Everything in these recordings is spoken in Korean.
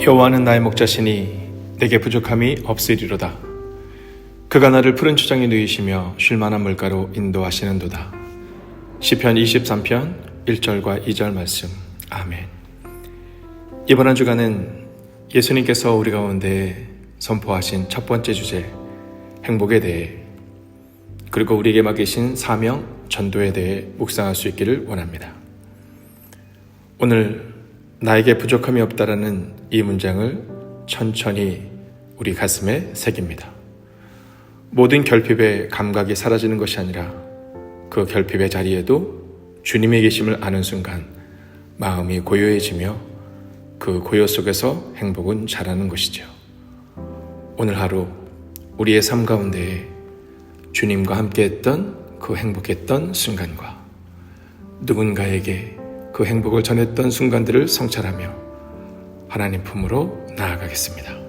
여호와는 나의 목자시니 내게 부족함이 없으리로다. 그가 나를 푸른 추장에 누이시며 쉴만한 물가로 인도하시는도다. 시편 23편 1절과 2절 말씀. 아멘. 이번 한 주간은 예수님께서 우리 가운데 선포하신 첫 번째 주제 행복에 대해 그리고 우리에게 맡기신 사명 전도에 대해 묵상할 수 있기를 원합니다. 오늘 나에게 부족함이 없다라는 이 문장을 천천히 우리 가슴에 새깁니다. 모든 결핍의 감각이 사라지는 것이 아니라 그 결핍의 자리에도 주님의 계심을 아는 순간 마음이 고요해지며 그 고요 속에서 행복은 자라는 것이죠. 오늘 하루 우리의 삶 가운데에 주님과 함께 했던 그 행복했던 순간과 누군가에게 그 행복을 전했던 순간들을 성찰하며 하나님 품으로 나아가겠습니다.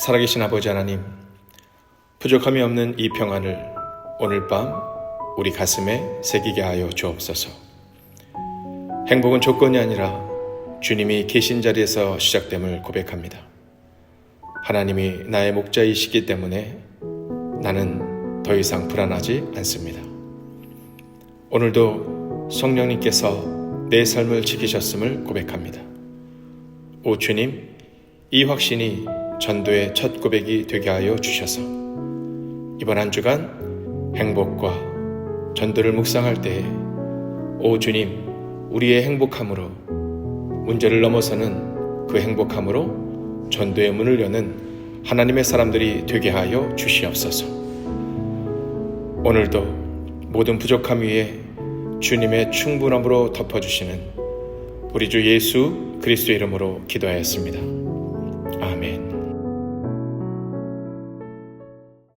살아계신 아버지 하나님, 부족함이 없는 이 평안을 오늘 밤 우리 가슴에 새기게 하여 주옵소서. 행복은 조건이 아니라 주님이 계신 자리에서 시작됨을 고백합니다. 하나님이 나의 목자이시기 때문에 나는 더 이상 불안하지 않습니다. 오늘도 성령님께서 내 삶을 지키셨음을 고백합니다. 오 주님, 이 확신이 전도의 첫 고백이 되게 하여 주셔서 이번 한 주간 행복과 전도를 묵상할 때에 오 주님 우리의 행복함으로 문제를 넘어서는 그 행복함으로 전도의 문을 여는 하나님의 사람들이 되게 하여 주시옵소서. 오늘도 모든 부족함 위에 주님의 충분함으로 덮어주시는 우리 주 예수 그리스도 이름으로 기도하였습니다. 아멘.